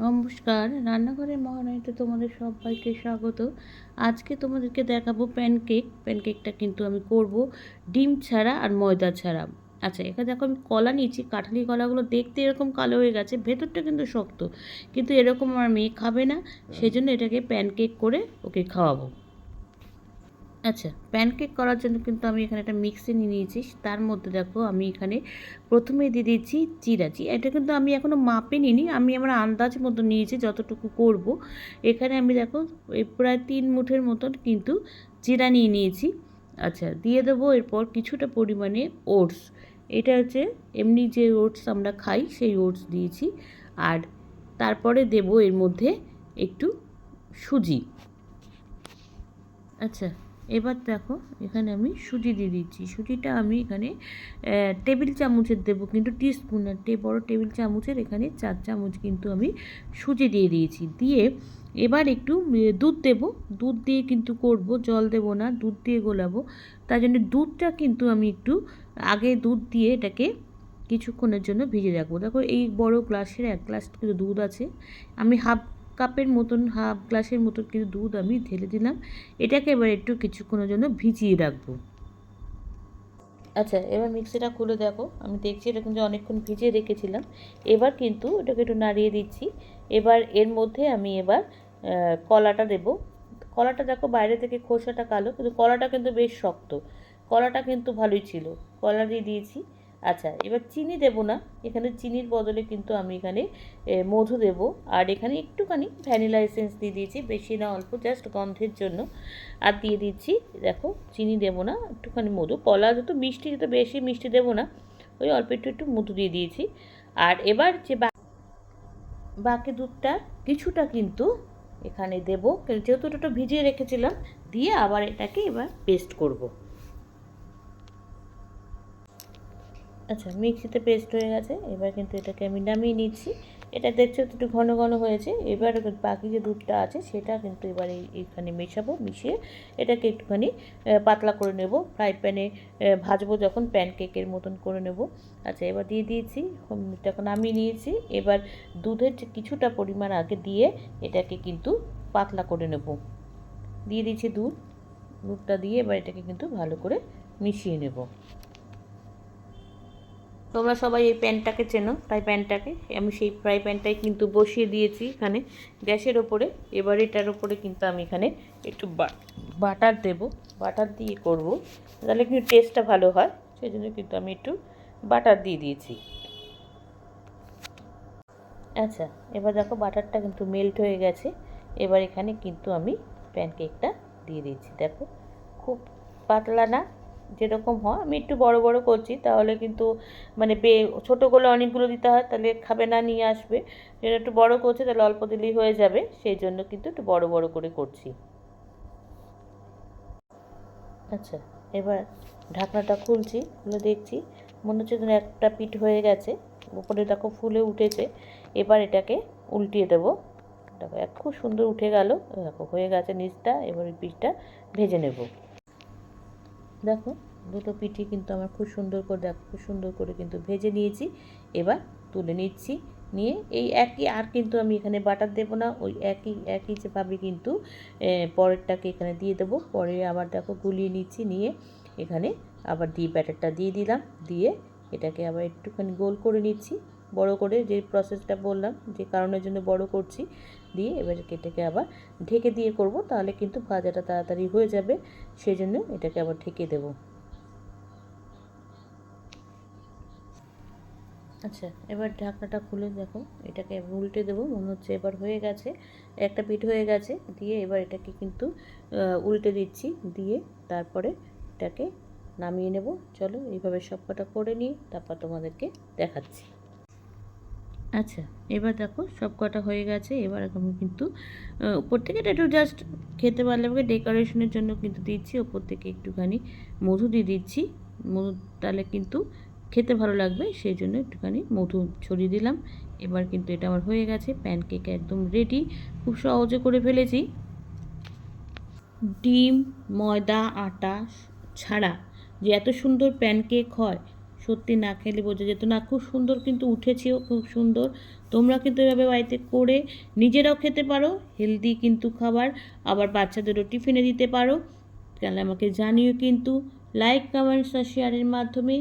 নমস্কার। রান্নাঘরের মহানায়িতে তোমাদের সবাইকে স্বাগত। আজকে তোমাদেরকে দেখাবো প্যানকেক প্যানকেকটা কিন্তু আমি করব ডিম ছাড়া আর ময়দা ছাড়া। আচ্ছা এখানে দেখো আমি কলা নিয়েছি। কাঠালি কলাগুলো দেখতে এরকম কালো হয়ে গেছে। ভেতরটা কিন্তু শক্ত। কিন্তু এরকম আমার মেয়ে খাবে না। সেজন্য এটাকে প্যানকেক করে ওকে খাওয়াবো। আচ্ছা প্যানকেক করার জন্য কিন্তু আমি এখানে একটা মিক্সি নিয়ে নিয়েছি। তার মধ্যে দেখো আমি এখানে প্রথমে দিয়ে দিয়েছি চিরা চিরা এটা কিন্তু আমি এখনও মাপে নিইনি, আমি আমার আন্দাজ মতো নিয়েছি যতটুকু করব। এখানে আমি দেখো প্রায় তিন মুঠের মতন কিন্তু জিরা নিয়ে নিয়েছি। আচ্ছা দিয়ে দেবো এরপর কিছুটা পরিমাণে ওটস। এটা হচ্ছে এমনি যে ওটস আমরা খাই সেই ওটস দিয়েছি। আর তারপরে দেব এর মধ্যে একটু সুজি। আচ্ছা এবার দেখো, এখানে আমি সুজি দিয়ে দিচ্ছি। সুজিটা আমি এখানে টেবিল চামচের দেবো, কিন্তু টিস্পুন টে, বড়ো টেবিল চামচের এখানে চার চামচ কিন্তু আমি সুজি দিয়ে দিয়েছি। দিয়ে এবার একটু দুধ দেব। দুধ দিয়ে কিন্তু করব, জল দেব না, দুধ দিয়ে গোলাবো। তার জন্য দুধটা কিন্তু আমি একটু আগে দুধ দিয়ে এটাকে কিছুক্ষণের জন্য ভিজে রাখব। দেখো এই বড় গ্লাসের এক গ্লাস কিন্তু দুধ আছে। আমি হাফ কাপের মতন, হাফ গ্লাসের মতন কিন্তু দুধ আমি ঢেলে দিলাম। এটাকে এবার একটু কিছুক্ষণের জন্য ভিজিয়ে রাখব। আচ্ছা এবার মিক্সিটা খুলে দেখো। আমি দেখছি এটা কিন্তু অনেকক্ষণ ভিজিয়ে রেখেছিলাম। এবার কিন্তু এটাকে একটু নাড়িয়ে দিচ্ছি। এবার এর মধ্যে আমি এবার কলাটা দেব। কলাটা দেখো বাইরে থেকে খোসাটা কালো, কিন্তু কলাটা কিন্তু বেশ শক্ত। কলাটা কিন্তু ভালোই ছিল। কলা দিয়ে দিয়েছি। আচ্ছা এবার চিনি দেব না। এখানে চিনির বদলে কিন্তু আমি এখানে মধু দেব। আর এখানে একটুখানি ভ্যানিলা এসেন্স দিয়ে দিয়েছি, বেশি না অল্প, জাস্ট গন্ধের জন্য। আর দিয়ে দিচ্ছি, দেখো, চিনি দেব না, একটুখানি মধু। কলা যত মিষ্টি যত বেশি মিষ্টি দেব না। ওই অল্প একটু একটু মধু দিয়ে দিয়েছি। আর এবার যে বাকি দুধটা কিছুটা কিন্তু এখানে দেবো। যেহেতু ভিজিয়ে রেখেছিলাম, দিয়ে আবার এটাকে এবার পেস্ট করব। আচ্ছা মিক্সিতে পেস্ট হয়ে গেছে। এবার কিন্তু এটাকে আমি নামিয়ে নিচ্ছি। এটা দেখছ একটু ঘন ঘন হয়েছে। এবার বাকি যে দুধটা আছে, সেটা কিন্তু এবার এইখানে মেশাবো, মিশিয়ে এটাকে একটুখানি পাতলা করে নেব। ফ্রাই প্যানে ভাজবো যখন প্যানকেকের মতন করে নেব। আচ্ছা এবার দিয়ে দিয়েছি এটাকে নামিয়ে নিয়েছি। এবার দুধের যে কিছুটা পরিমাণ আগে দিয়ে এটাকে কিন্তু পাতলা করে নেব। দিয়ে দিয়েছি দুধ। দুধটা দিয়ে এবার এটাকে কিন্তু ভালো করে মিশিয়ে নেব। তোমরা সবাই এই প্যানটাকে চেনো ফ্রাই প্যানটাকে আমি সেই ফ্রাই প্যানটাই কিন্তু বসিয়ে দিয়েছি এখানে। গ্যাসের ওপরে, এবার এটার ওপরে কিন্তু আমি এখানে একটু বাটার দেব। বাটার দিয়ে করব, তাহলে কিন্তু টেস্টটা ভালো হয়। সেই জন্য কিন্তু আমি একটু বাটার দিয়ে দিয়েছি। আচ্ছা এবার দেখো বাটারটা কিন্তু মেল্ট হয়ে গেছে। এবার এখানে কিন্তু আমি প্যানকেকটা দিয়ে দিয়েছি। দেখো, খুব পাতলা না যেরকম হয়, আমি একটু বড় বড় করছি, তাহলে কিন্তু মানে বে ছোটো ছোটোগুলো অনেকগুলো দিতে হয়, তাহলে খাবে না, নিয়ে আসবে। যেটা একটু বড় করছে, তাহলে অল্প দিলেই হয়ে যাবে, সেই জন্য কিন্তু একটু বড় বড় করে করছি। আচ্ছা এবার ঢাকনাটা খুলছি, খুলে দেখছি, মনে হচ্ছে যেন একটা পিঠ হয়ে গেছে, উপরে দেখো ফুলে উঠেছে, এবার এটাকে উল্টিয়ে দেবো। দেখো, এক খুব সুন্দর উঠে গেল, দেখো হয়ে গেছে নিচটা, এবার ওই পিঠটা ভেজে নেব। দেখো, দুটো পিঠে কিন্তু আমার খুব সুন্দর করে দেখো, খুব সুন্দর করে কিন্তু ভেজে নিয়েছি। এবার তুলে নিচ্ছি, নিয়ে এই একই আর কিন্তু আমি এখানে বাটার দেব না, ওই একই একই যেভাবে কিন্তু পরেরটাকে এখানে দিয়ে দেবো। পরে আবার দেখো গুলিয়ে নিচ্ছি, নিয়ে এখানে আবার দিয়ে ব্যাটারটা দিয়ে দিলাম, দিয়ে এটাকে আবার একটুখানি গোল করে নিচ্ছি। বড় করে যে প্রসেসটা বললাম, যে কারণের জন্য বড় করছি, দিয়ে এবার এটাকে আবার ঢেকে দিয়ে করব, তাহলে কিন্তু ভাজাটা তাড়াতাড়ি হয়ে যাবে। সেই জন্য এটাকে আবার ঢেকে দেবো। আচ্ছা এবার ঢাকনাটা খুলে দেখো, এটাকে উল্টে দেবো, মনে হচ্ছে এবার হয়ে গেছে, একটা পিঠ হয়ে গেছে, দিয়ে এবার এটাকে কিন্তু উল্টে দিচ্ছি, দিয়ে তারপরে এটাকে নামিয়ে নেব। চলো, এইভাবে সব কটা করে নিই, তারপর তোমাদেরকে দেখাচ্ছি। আচ্ছা এবার দেখো সব কটা হয়ে গেছে। এবার আমি কিন্তু উপর থেকে এটা একটু জাস্ট খেতে পারলে আমাকে ডেকোরেশনের জন্য কিন্তু দিচ্ছি ওপর থেকে একটুখানি মধু দিয়ে দিচ্ছি। মধু তাহলে কিন্তু খেতে ভালো লাগবে, সেই জন্য একটুখানি মধু ছড়িয়ে দিলাম। এবার কিন্তু এটা আমার হয়ে গেছে প্যানকেক একদম রেডি খুব সহজে করে ফেলেছি। ডিম, ময়দা, আটা ছাড়া যে এত সুন্দর প্যানকেক হয়, সত্যি না খেলে বোঝা যেত না। খুব সুন্দর কিন্তু উঠেছেও, খুব সুন্দর। তোমরা কিন্তু এভাবে বাড়িতে করে নিজেরাও খেতে পারো হেলদি কিন্তু খাবার। আবার বাচ্চাদেরও টিফিনে দিতে পারো। তাহলে আমাকে জানিও কিন্তু লাইক কমেন্টস আর শেয়ারের মাধ্যমে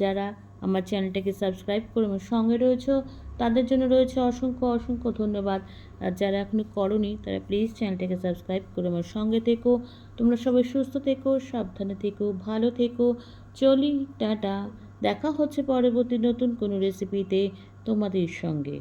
যারা আমার চ্যানেলটাকে সাবস্ক্রাইব করে আমার সঙ্গে রয়েছে। তাদের জন্য রয়েছে অসংখ্য অসংখ্য ধন্যবাদ। আর যারা এখনও করনি, তারা প্লিজ চ্যানেলটাকে সাবস্ক্রাইব করে আমার সঙ্গে থেকো। তোমরা সবাই সুস্থ থেকো, সাবধানে থেকো, ভালো থেকো। চলি, টাটা। দেখা হচ্ছে পরবর্তী নতুন কোনো রেসিপিতে তোমাদের সঙ্গে।